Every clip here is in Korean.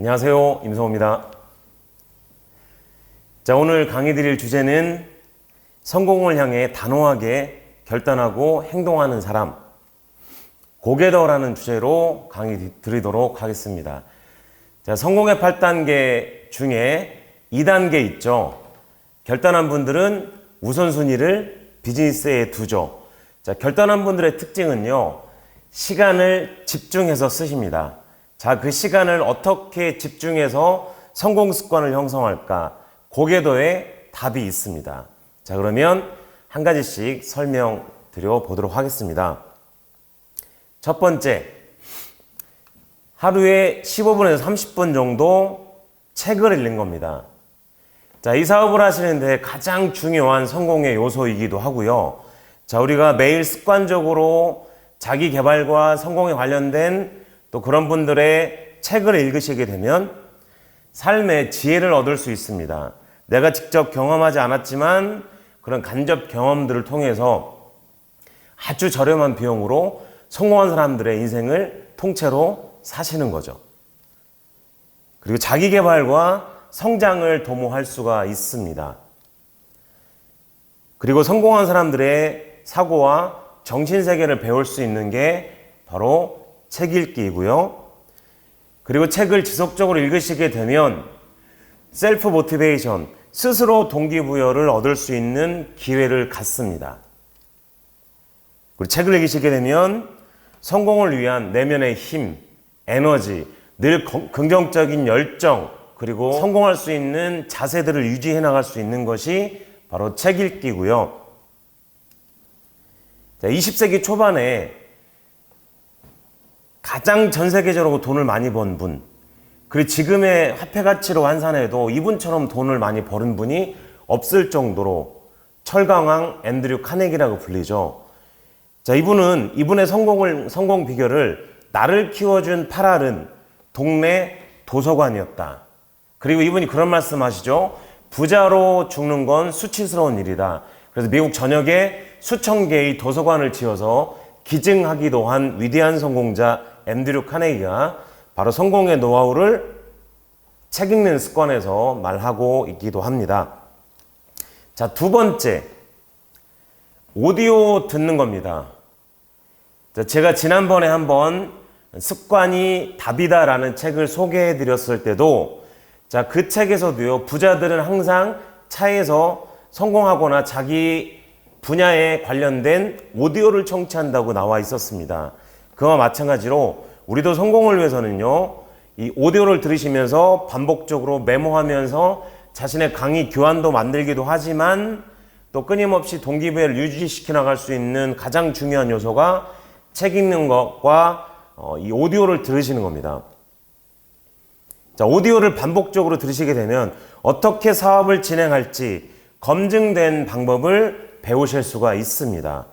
안녕하세요. 임성호입니다. 자, 오늘 강의 드릴 주제는 성공을 향해 단호하게 결단하고 행동하는 사람, 고개더라는 주제로 강의 드리도록 하겠습니다. 자, 성공의 8단계 중에 2단계 있죠. 결단한 분들은 우선순위를 비즈니스에 두죠. 자, 결단한 분들의 특징은요, 시간을 집중해서 쓰십니다. 자, 그 시간을 어떻게 집중해서 성공 습관을 형성할까? 고개도에 답이 있습니다. 자, 그러면 한 가지씩 설명드려 보도록 하겠습니다. 첫 번째, 하루에 15분에서 30분 정도 책을 읽는 겁니다. 자, 이 사업을 하시는데 가장 중요한 성공의 요소이기도 하고요. 자, 우리가 매일 습관적으로 자기 개발과 성공에 관련된 또 그런 분들의 책을 읽으시게 되면 삶의 지혜를 얻을 수 있습니다. 내가 직접 경험하지 않았지만 그런 간접 경험들을 통해서 아주 저렴한 비용으로 성공한 사람들의 인생을 통째로 사시는 거죠. 그리고 자기 개발과 성장을 도모할 수가 있습니다. 그리고 성공한 사람들의 사고와 정신 세계를 배울 수 있는 게 바로 책 읽기이고요. 그리고 책을 지속적으로 읽으시게 되면 셀프 모티베이션, 스스로 동기부여를 얻을 수 있는 기회를 갖습니다. 그리고 책을 읽으시게 되면 성공을 위한 내면의 힘, 에너지, 늘 긍정적인 열정, 그리고 성공할 수 있는 자세들을 유지해 나갈 수 있는 것이 바로 책 읽기고요. 20세기 초반에 가장 전 세계적으로 돈을 많이 번 분, 그리고 지금의 화폐 가치로 환산해도 이분처럼 돈을 많이 버는 분이 없을 정도로 철강왕 앤드류 카네기라고 불리죠. 자, 이분은 이분의 성공을 성공 비결을 나를 키워준 파랄은 동네 도서관이었다. 그리고 이분이 그런 말씀하시죠. 부자로 죽는 건 수치스러운 일이다. 그래서 미국 전역에 수천 개의 도서관을 지어서 기증하기도 한 위대한 성공자 앤드류 카네기가 바로 성공의 노하우를 책 읽는 습관에서 말하고 있기도 합니다. 자, 두 번째. 오디오 듣는 겁니다. 자, 제가 지난번에 한번 습관이 답이다라는 책을 소개해 드렸을 때도 자, 그 책에서도요, 부자들은 항상 차에서 성공하거나 자기 분야에 관련된 오디오를 청취한다고 나와 있었습니다. 그와 마찬가지로 우리도 성공을 위해서는요, 이 오디오를 들으시면서 반복적으로 메모하면서 자신의 강의 교환도 만들기도 하지만 또 끊임없이 동기부여를 유지시켜 나갈 수 있는 가장 중요한 요소가 책 읽는 것과 어, 이 오디오를 들으시는 겁니다. 자, 오디오를 반복적으로 들으시게 되면 어떻게 사업을 진행할지 검증된 방법을 배우실 수가 있습니다.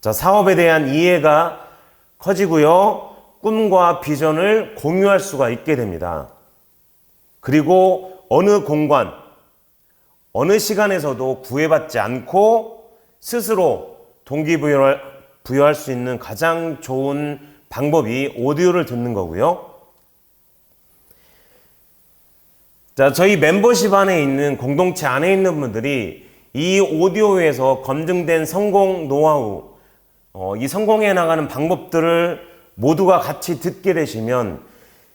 자, 사업에 대한 이해가 커지고요. 꿈과 비전을 공유할 수가 있게 됩니다. 그리고 어느 공간, 어느 시간에서도 구애받지 않고 스스로 동기부여를 부여할 수 있는 가장 좋은 방법이 오디오를 듣는 거고요. 자, 저희 멤버십 안에 있는 공동체 안에 있는 분들이 이 오디오에서 검증된 성공 노하우, 어, 이 성공해 나가는 방법들을 모두가 같이 듣게 되시면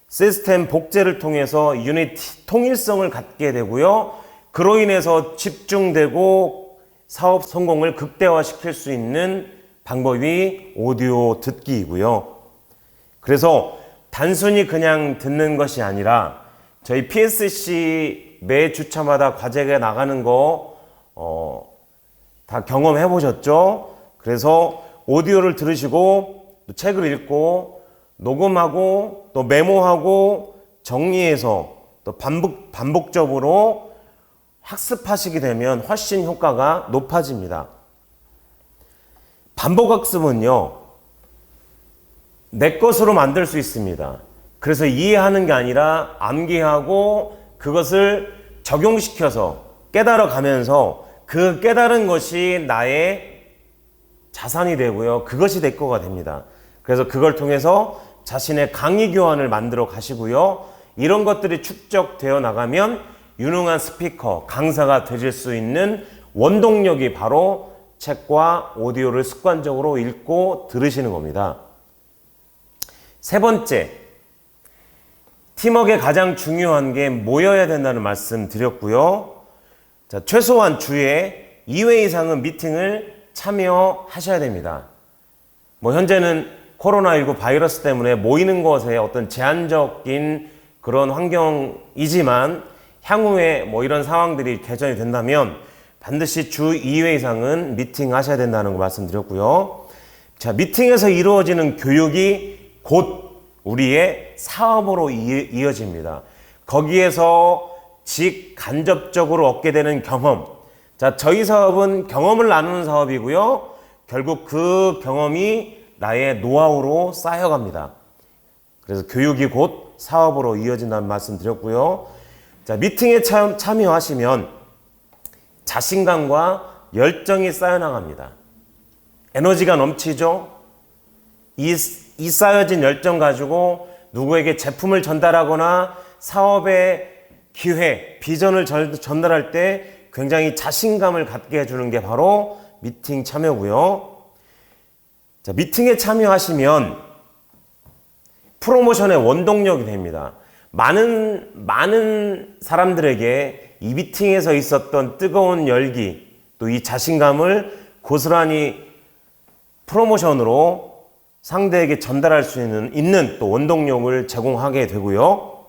시스템 복제를 통해서 유니티 통일성을 갖게 되고요. 그로 인해서 집중되고 사업 성공을 극대화시킬 수 있는 방법이 오디오 듣기이고요. 그래서 단순히 그냥 듣는 것이 아니라 저희 PSC 매 주차마다 과제가 나가는 거, 어, 다 경험해 보셨죠? 그래서 오디오를 들으시고 또 책을 읽고 녹음하고 또 메모하고 정리해서 또 반복, 반복적으로 학습하시게 되면 훨씬 효과가 높아집니다. 반복 학습은요, 내 것으로 만들 수 있습니다. 그래서 이해하는 게 아니라 암기하고 그것을 적용시켜서 깨달아 가면서 그 깨달은 것이 나의 자산이 되고요. 그것이 내 거가 됩니다. 그래서 그걸 통해서 자신의 강의 교환을 만들어 가시고요. 이런 것들이 축적되어 나가면 유능한 스피커, 강사가 되실 수 있는 원동력이 바로 책과 오디오를 습관적으로 읽고 들으시는 겁니다. 세 번째, 팀워크에 가장 중요한 게 모여야 된다는 말씀 드렸고요. 자, 최소한 주에 2회 이상은 미팅을 참여하셔야 됩니다. 뭐 현재는 코로나19 바이러스 때문에 모이는 것에 어떤 제한적인 그런 환경이지만 향후에 뭐 이런 상황들이 개선이 된다면 반드시 주 2회 이상은 미팅 하셔야 된다는 거 말씀드렸고요. 자, 미팅에서 이루어지는 교육이 곧 우리의 사업으로 이- 이어집니다. 거기에서 직 간접적으로 얻게 되는 경험. 자, 저희 사업은 경험을 나누는 사업이고요. 결국 그 경험이 나의 노하우로 쌓여갑니다. 그래서 교육이 곧 사업으로 이어진다는 말씀 드렸고요. 자, 미팅에 참, 참여하시면 자신감과 열정이 쌓여나갑니다. 에너지가 넘치죠? 이, 이 쌓여진 열정 가지고 누구에게 제품을 전달하거나 사업의 기회, 비전을 전- 전달할 때 굉장히 자신감을 갖게 해주는 게 바로 미팅 참여고요. 자, 미팅에 참여하시면 프로모션의 원동력이 됩니다. 많은 많은 사람들에게 이 미팅에서 있었던 뜨거운 열기 또 이 자신감을 고스란히 프로모션으로 상대에게 전달할 수 있는, 있는 또 원동력을 제공하게 되고요.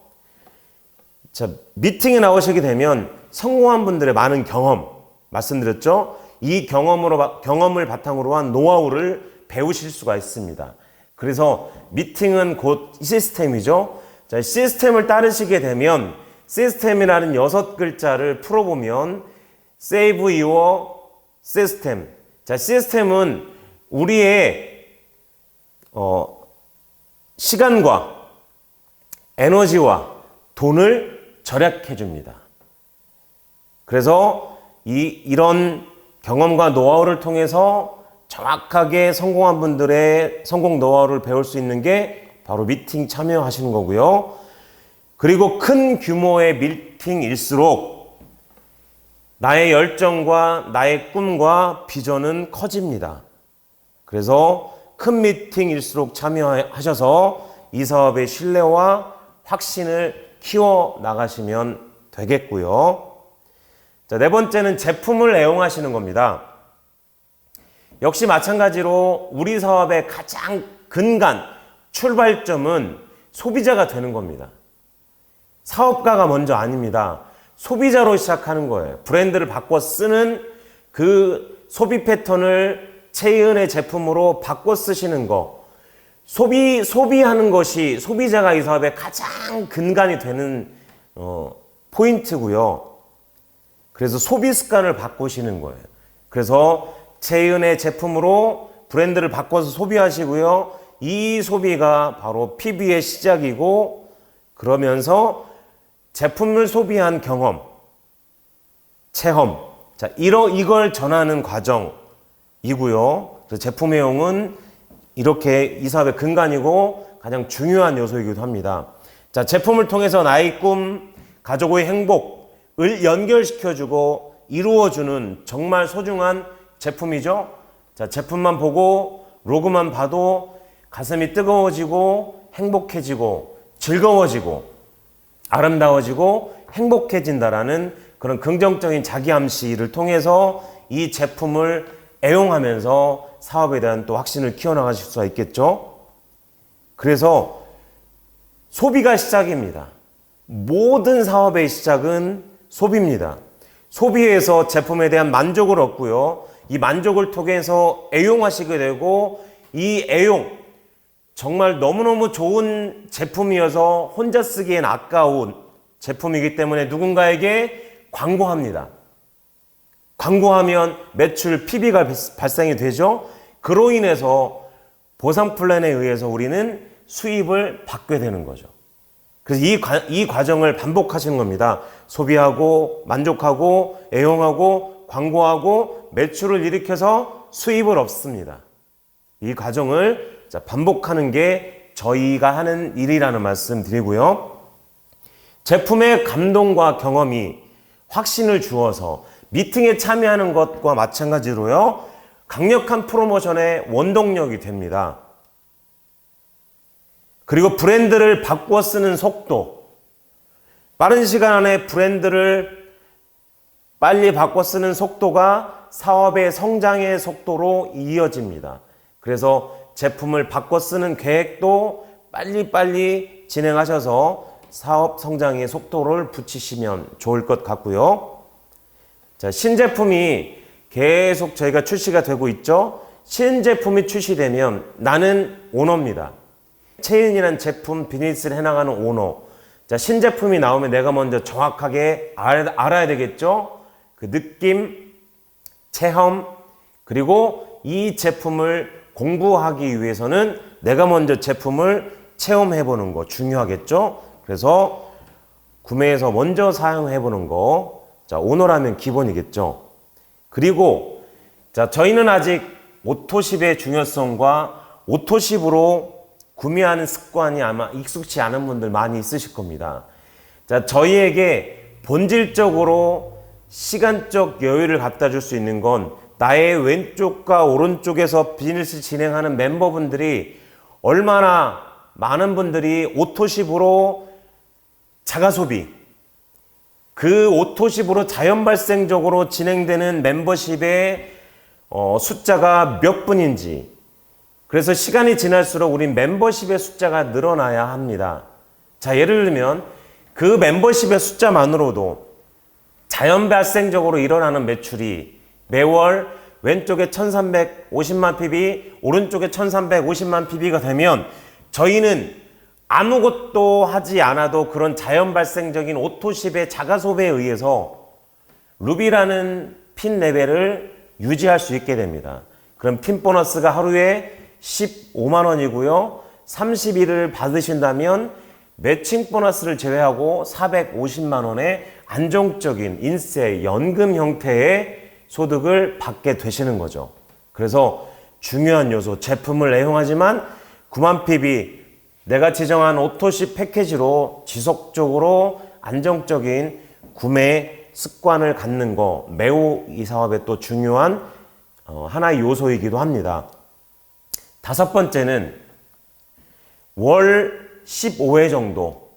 자, 미팅에 나오시게 되면 성공한 분들의 많은 경험 말씀드렸죠. 이 경험으로 바- 경험을 바탕으로 한 노하우를 배우실 수가 있습니다. 그래서 미팅은 곧 시스템이죠. 자, 시스템을 따르시게 되면 시스템이라는 여섯 글자를 풀어보면 save your. 자, 시스템은 우리의 어, 시간과 에너지와 돈을 절약해 줍니다. 그래서 이, 이런 경험과 노하우를 통해서 정확하게 성공한 분들의 성공 노하우를 배울 수 있는 게 바로 미팅 참여하시는 거고요. 그리고 큰 규모의 미팅일수록 나의 열정과 나의 꿈과 비전은 커집니다. 그래서 큰 미팅일수록 참여하셔서 이 사업의 신뢰와 확신을 키워 나가시면 되겠고요. 자, 네 번째는 제품을 애용하시는 겁니다. 역시 마찬가지로 우리 사업의 가장 근간 출발점은 소비자가 되는 겁니다. 사업가가 먼저 아닙니다. 소비자로 시작하는 거예요. 브랜드를 바꿔 쓰는 그 소비 패턴을 체인의 제품으로 바꿔 쓰시는 거. 소비, 소비하는 것이 소비자가 이 사업의 가장 근간이 되는, 어, 포인트고요. 그래서 소비 습관을 바꾸시는 거예요. 그래서 체인의 제품으로 브랜드를 바꿔서 소비하시고요. 이 소비가 바로 PB의 시작이고, 그러면서 제품을 소비한 경험, 체험. 자, 이러, 이걸 전하는 과정이고요. 그래서 제품 애용은 이렇게 이 사업의 근간이고 가장 중요한 요소이기도 합니다. 자, 제품을 통해서 나의 꿈, 가족의 행복 을 연결시켜주고 이루어주는 정말 소중한 제품이죠. 자, 제품만 보고 로고만 봐도 가슴이 뜨거워지고 행복해지고 즐거워지고 아름다워지고 행복해진다라는 그런 긍정적인 자기 암시를 통해서 이 제품을 애용하면서 사업에 대한 또 확신을 키워나가실 수가 있겠죠. 그래서 소비가 시작입니다. 모든 사업의 시작은 소비입니다. 소비에서 제품에 대한 만족을 얻고요. 이 만족을 통해서 애용하시게 되고 이 애용 정말 너무너무 좋은 제품이어서 혼자 쓰기엔 아까운 제품이기 때문에 누군가에게 광고합니다. 광고하면 매출 PB가 발생이 되죠. 그로 인해서 보상 플랜에 의해서 우리는 수입을 받게 되는 거죠. 그래서 이, 과, 이 과정을 반복하시는 겁니다. 소비하고 만족하고 애용하고 광고하고 매출을 일으켜서 수입을 얻습니다. 이 과정을 자, 반복하는 게 저희가 하는 일이라는 말씀 드리고요. 제품의 감동과 경험이 확신을 주어서 미팅에 참여하는 것과 마찬가지로요. 강력한 프로모션의 원동력이 됩니다. 그리고 브랜드를 바꿔 쓰는 속도. 빠른 시간 안에 브랜드를 빨리 바꿔 쓰는 속도가 사업의 성장의 속도로 이어집니다. 그래서 제품을 바꿔 쓰는 계획도 빨리빨리 진행하셔서 사업 성장의 속도를 붙이시면 좋을 것 같고요. 자, 신제품이 계속 저희가 출시가 되고 있죠. 신제품이 출시되면 나는 오너입니다. 체인이라는 제품 비즈니스를 해나가는 오너. 자, 신제품이 나오면 내가 먼저 정확하게 알, 알아야 되겠죠? 그 느낌, 체험, 그리고 이 제품을 공부하기 위해서는 내가 먼저 제품을 체험해 보는 거 중요하겠죠? 그래서 구매해서 먼저 사용해 보는 거. 자, 오너라면 기본이겠죠? 그리고 자, 저희는 아직 오토십의 중요성과 오토십으로 구매하는 습관이 아마 익숙치 않은 분들 많이 있으실 겁니다. 자, 저희에게 본질적으로 시간적 여유를 갖다 줄 수 있는 건 나의 왼쪽과 오른쪽에서 비즈니스 진행하는 멤버분들이 얼마나 많은 분들이 오토십으로 자가 소비, 그 오토십으로 자연 발생적으로 진행되는 멤버십의 어, 숫자가 몇 분인지, 그래서 시간이 지날수록 우리 멤버십의 숫자가 늘어나야 합니다. 자, 예를 들면 그 멤버십의 숫자만으로도 자연 발생적으로 일어나는 매출이 매월 왼쪽에 1350만 PB, 오른쪽에 1350만 PB가 되면 저희는 아무것도 하지 않아도 그런 자연 발생적인 오토십의 자가 소비에 의해서 루비라는 핀 레벨을 유지할 수 있게 됩니다. 그럼 핀 보너스가 하루에 15만 원이고요. 30일을 받으신다면 매칭 보너스를 제외하고 450만 원의 안정적인 인세 연금 형태의 소득을 받게 되시는 거죠. 그래서 중요한 요소 제품을 애용하지만 9만 PB 내가 지정한 오토십 패키지로 지속적으로 안정적인 구매 습관을 갖는 거 매우 이 사업의 또 중요한 어, 하나의 요소이기도 합니다. 다섯 번째는 월 15회 정도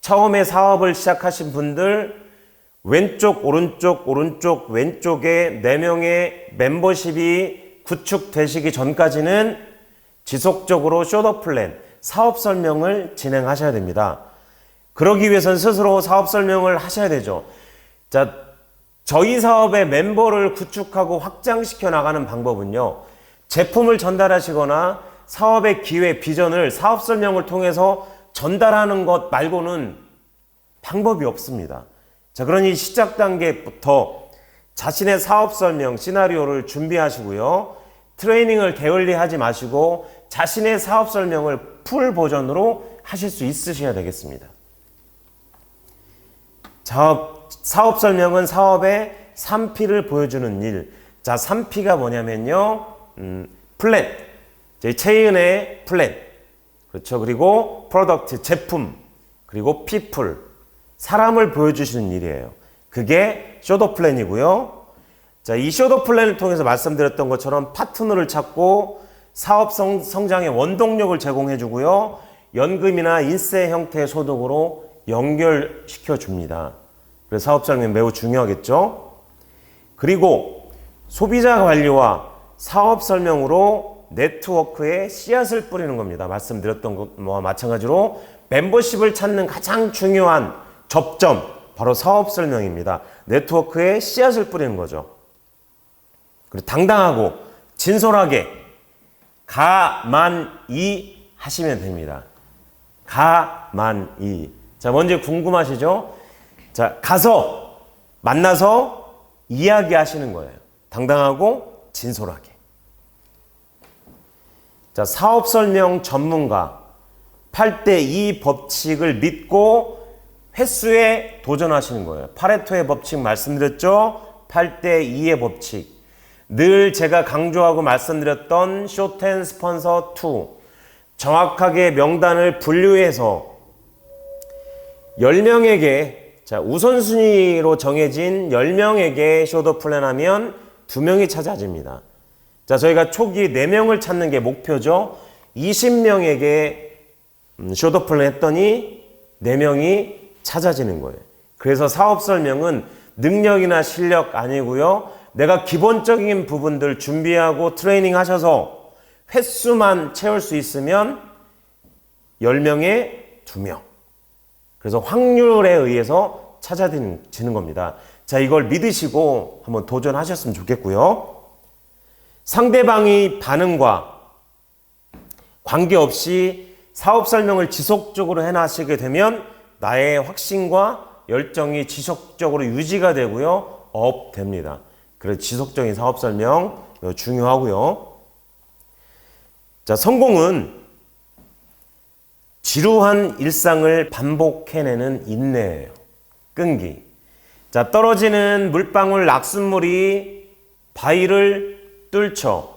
처음에 사업을 시작하신 분들 왼쪽 오른쪽 오른쪽 왼쪽에 4명의 멤버십이 구축되시기 전까지는 지속적으로 쇼더 플랜 사업 설명을 진행하셔야 됩니다. 그러기 위해서는 스스로 사업 설명을 하셔야 되죠. 자, 저희 사업의 멤버를 구축하고 확장시켜 나가는 방법은요. 제품을 전달하시거나 사업의 기회, 비전을 사업 설명을 통해서 전달하는 것 말고는 방법이 없습니다. 자, 그러니 시작 단계부터 자신의 사업 설명, 시나리오를 준비하시고요. 트레이닝을 게을리 하지 마시고 자신의 사업 설명을 풀 버전으로 하실 수 있으셔야 되겠습니다. 사업, 사업 설명은 사업의 3P를 보여주는 일. 자, 3P가 뭐냐면요. 음, 플랜. 제 체인의 플랜. 그렇죠. 그리고 프로덕트, 제품. 그리고 피플. 사람을 보여주시는 일이에요. 그게 쇼더 플랜이고요. 자, 이 쇼더 플랜을 통해서 말씀드렸던 것처럼 파트너를 찾고 사업 성, 성장의 원동력을 제공해 주고요. 연금이나 인세 형태의 소득으로 연결시켜 줍니다. 그래서 사업 설명 매우 중요하겠죠. 그리고 소비자 관리와 사업 설명으로 네트워크에 씨앗을 뿌리는 겁니다. 말씀드렸던 것과 마찬가지로 멤버십을 찾는 가장 중요한 접점 바로 사업 설명입니다. 네트워크에 씨앗을 뿌리는 거죠. 그리고 당당하고 진솔하게 가만히 하시면 됩니다. 가만히. 자, 먼저 궁금하시죠? 자, 가서 만나서 이야기하시는 거예요. 당당하고 진솔하게. 자, 사업 설명 전문가 8대 2 법칙을 믿고 횟수에 도전하시는 거예요. 파레토의 법칙 말씀드렸죠? 8대 2의 법칙. 늘 제가 강조하고 말씀드렸던 쇼텐 스폰서 2. 정확하게 명단을 분류해서 10명에게 자, 우선순위로 정해진 10명에게 쇼더 플랜 하면 2명이 찾아집니다. 자, 저희가 초기 4명을 찾는 게 목표죠. 20명에게 음, 쇼더 플랜 했더니 4명이 찾아지는 거예요. 그래서 사업 설명은 능력이나 실력 아니고요. 내가 기본적인 부분들 준비하고 트레이닝 하셔서 횟수만 채울 수 있으면 10명에 2명. 그래서 확률에 의해서 찾아지는 겁니다. 자, 이걸 믿으시고 한번 도전하셨으면 좋겠고요. 상대방의 반응과 관계없이 사업 설명을 지속적으로 해나시게 되면 나의 확신과 열정이 지속적으로 유지가 되고요. 업 됩니다. 그래서 지속적인 사업 설명 중요하고요. 자, 성공은 지루한 일상을 반복해내는 인내예요. 끈기. 자, 떨어지는 물방울 낙순물이 바위를 뚫죠.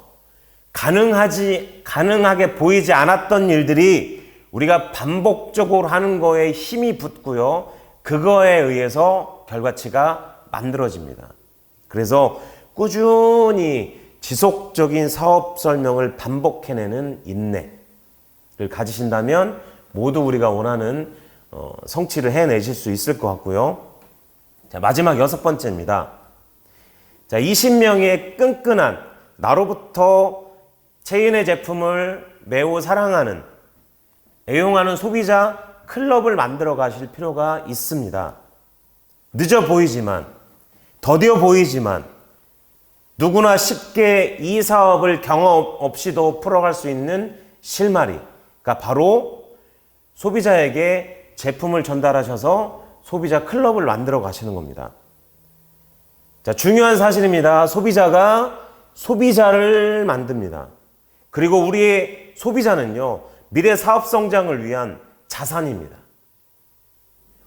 가능하지, 가능하게 보이지 않았던 일들이 우리가 반복적으로 하는 거에 힘이 붙고요. 그거에 의해서 결과치가 만들어집니다. 그래서 꾸준히 지속적인 사업 설명을 반복해내는 인내를 가지신다면 모두 우리가 원하는 어, 성취를 해내실 수 있을 것 같고요. 자, 마지막 여섯 번째입니다. 자, 20명의 끈끈한 나로부터 체인의 제품을 매우 사랑하는 애용하는 소비자 클럽을 만들어 가실 필요가 있습니다. 늦어 보이지만, 더디어 보이지만, 누구나 쉽게 이 사업을 경험 없이도 풀어갈 수 있는 실마리가 바로 소비자에게 제품을 전달하셔서 소비자 클럽을 만들어 가시는 겁니다. 자, 중요한 사실입니다. 소비자가 소비자를 만듭니다. 그리고 우리의 소비자는요, 미래 사업 성장을 위한 자산입니다.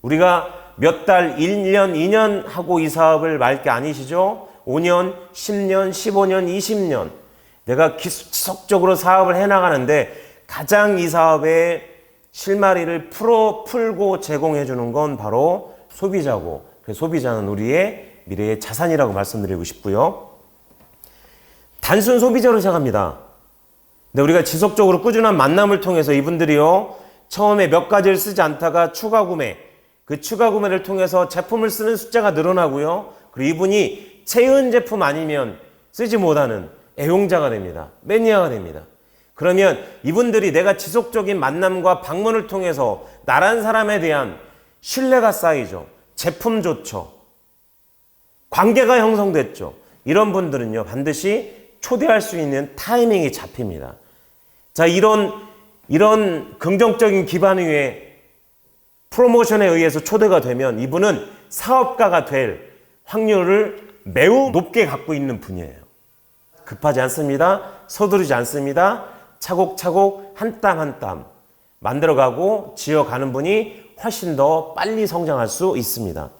우리가 몇 달, 1년, 2년 하고 이 사업을 말 게 아니시죠? 5년, 10년, 15년, 20년. 내가 지속적으로 사업을 해나가는데 가장 이 사업의 실마리를 풀어, 풀고 제공해 주는 건 바로 소비자고, 그 소비자는 우리의 미래의 자산이라고 말씀드리고 싶고요. 단순 소비자로 시작합니다. 근데 우리가 지속적으로 꾸준한 만남을 통해서 이분들이요, 처음에 몇 가지를 쓰지 않다가 추가 구매, 그 추가 구매를 통해서 제품을 쓰는 숫자가 늘어나고요. 그리고 이분이 체은 제품 아니면 쓰지 못하는 애용자가 됩니다. 매니아가 됩니다. 그러면 이분들이 내가 지속적인 만남과 방문을 통해서 나란 사람에 대한 신뢰가 쌓이죠. 제품 좋죠. 관계가 형성됐죠. 이런 분들은요, 반드시 초대할 수 있는 타이밍이 잡힙니다. 자, 이런, 이런 긍정적인 기반 위에 프로모션에 의해서 초대가 되면 이분은 사업가가 될 확률을 매우 높게 갖고 있는 분이에요. 급하지 않습니다. 서두르지 않습니다. 차곡차곡 한 땀 한 땀 만들어가고 지어가는 분이 훨씬 더 빨리 성장할 수 있습니다.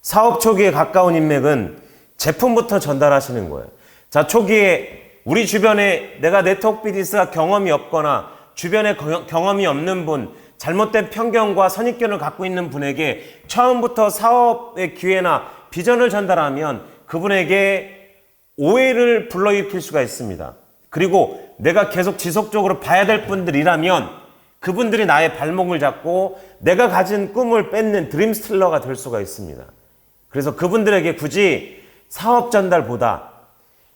사업 초기에 가까운 인맥은 제품부터 전달하시는 거예요. 자, 초기에 우리 주변에 내가 네트워크 비즈니스가 경험이 없거나 주변에 경험이 없는 분, 잘못된 편견과 선입견을 갖고 있는 분에게 처음부터 사업의 기회나 비전을 전달하면 그분에게 오해를 불러일으킬 수가 있습니다. 그리고 내가 계속 지속적으로 봐야 될 분들이라면 그분들이 나의 발목을 잡고 내가 가진 꿈을 뺏는 드림스틸러가 될 수가 있습니다. 그래서 그분들에게 굳이 사업 전달보다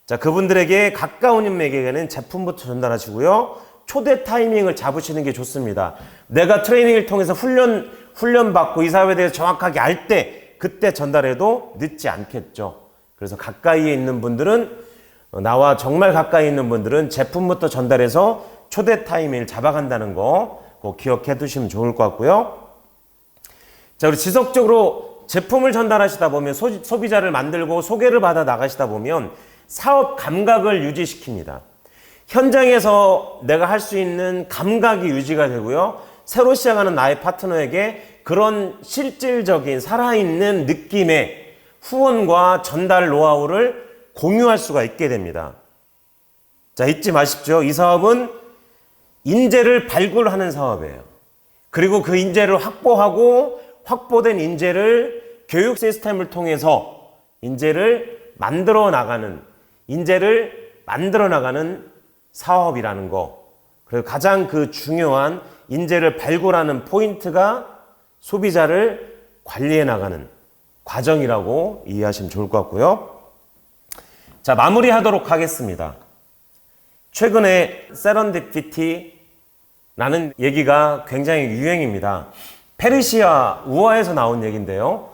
자, 그분들에게 가까운 인맥에게는 제품부터 전달하시고요. 초대 타이밍을 잡으시는 게 좋습니다. 내가 트레이닝을 통해서 훈련, 훈련 받고 이 사업에 대해서 정확하게 알 때, 그때 전달해도 늦지 않겠죠. 그래서 가까이에 있는 분들은, 어, 나와 정말 가까이 있는 분들은 제품부터 전달해서 초대 타이밍을 잡아간다는 거 꼭 기억해 두시면 좋을 것 같고요. 자, 우리 지속적으로 제품을 전달하시다 보면 소, 소비자를 만들고 소개를 받아 나가시다 보면 사업 감각을 유지시킵니다. 현장에서 내가 할 수 있는 감각이 유지가 되고요. 새로 시작하는 나의 파트너에게 그런 실질적인 살아있는 느낌의 후원과 전달 노하우를 공유할 수가 있게 됩니다. 자, 잊지 마십시오. 이 사업은 인재를 발굴하는 사업이에요. 그리고 그 인재를 확보하고 확보된 인재를 교육 시스템을 통해서 인재를 만들어 나가는 인재를 만들어 나가는 사업이라는 거. 그리고 가장 그 중요한 인재를 발굴하는 포인트가 소비자를 관리해 나가는 과정이라고 이해하시면 좋을 것 같고요. 자, 마무리하도록 하겠습니다. 최근에 세런디피티라는 얘기가 굉장히 유행입니다. 페르시아 우화에서 나온 얘기인데요.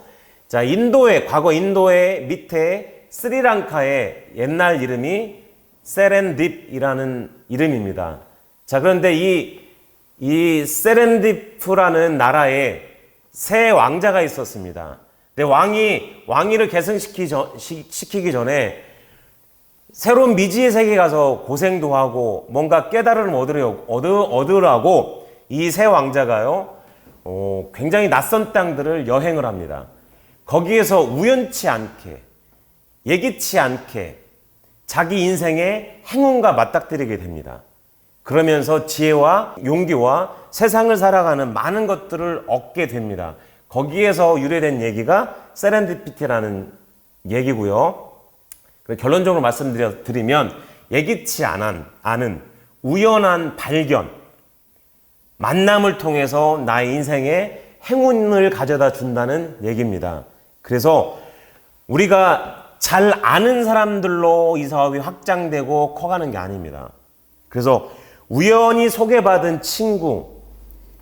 자, 인도의 과거 인도의 밑에 스리랑카의 옛날 이름이 세렌딥이라는 이름입니다. 자, 그런데 이, 이 세렌디프라는 나라에 새 왕자가 있었습니다. 근데 왕이 왕위를 계승시키기 전에 새로운 미지의 세계 가서 고생도 하고 뭔가 깨달음을 얻으려, 얻으, 얻으라고 이 새 왕자가요, 어, 굉장히 낯선 땅들을 여행을 합니다. 거기에서 우연치 않게, 예기치 않게 자기 인생의 행운과 맞닥뜨리게 됩니다. 그러면서 지혜와 용기와 세상을 살아가는 많은 것들을 얻게 됩니다. 거기에서 유래된 얘기가 세렌디피티라는 얘기고요. 그 결론적으로 말씀드리면 예기치 않은, 않은 우연한 발견, 만남을 통해서 나의 인생에 행운을 가져다 준다는 얘기입니다. 그래서 우리가 잘 아는 사람들로 이 사업이 확장되고 커가는 게 아닙니다. 그래서 우연히 소개받은 친구,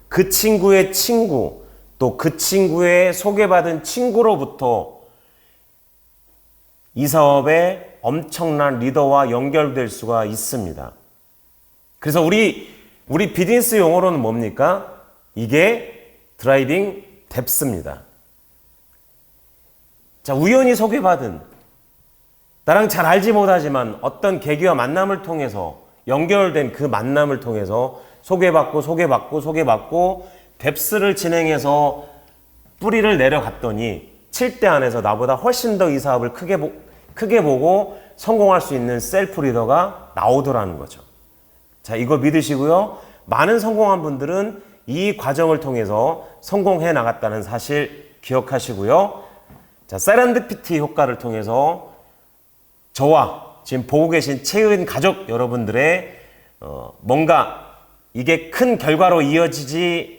그 친구의 친구, 또 그 친구의 소개받은 친구로부터 이 사업에 엄청난 리더와 연결될 수가 있습니다. 그래서 우리 우리 비즈니스 용어로는 뭡니까? 이게 드라이빙 뎁스입니다. 자, 우연히 소개받은 나랑 잘 알지 못하지만 어떤 계기와 만남을 통해서 연결된 그 만남을 통해서 소개받고 소개받고 소개받고 뎁스를 진행해서 뿌리를 내려갔더니 7대 안에서 나보다 훨씬 더 이 사업을 크게, 보, 크게 보고 성공할 수 있는 셀프 리더가 나오더라는 거죠. 자, 이거 믿으시고요. 많은 성공한 분들은 이 과정을 통해서 성공해 나갔다는 사실 기억하시고요. 자, 세렌디피티 효과를 통해서 저와 지금 보고 계신 채은 가족 여러분들의 어, 뭔가 이게 큰 결과로 이어지지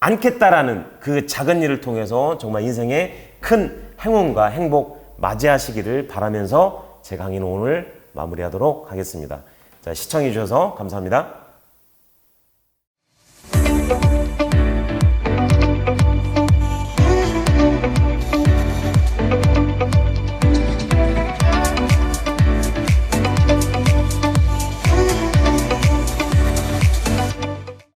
않겠다라는 그 작은 일을 통해서 정말 인생에 큰 행운과 행복 맞이하시기를 바라면서 제 강의는 오늘 마무리하도록 하겠습니다. 자, 시청해 주셔서 감사합니다.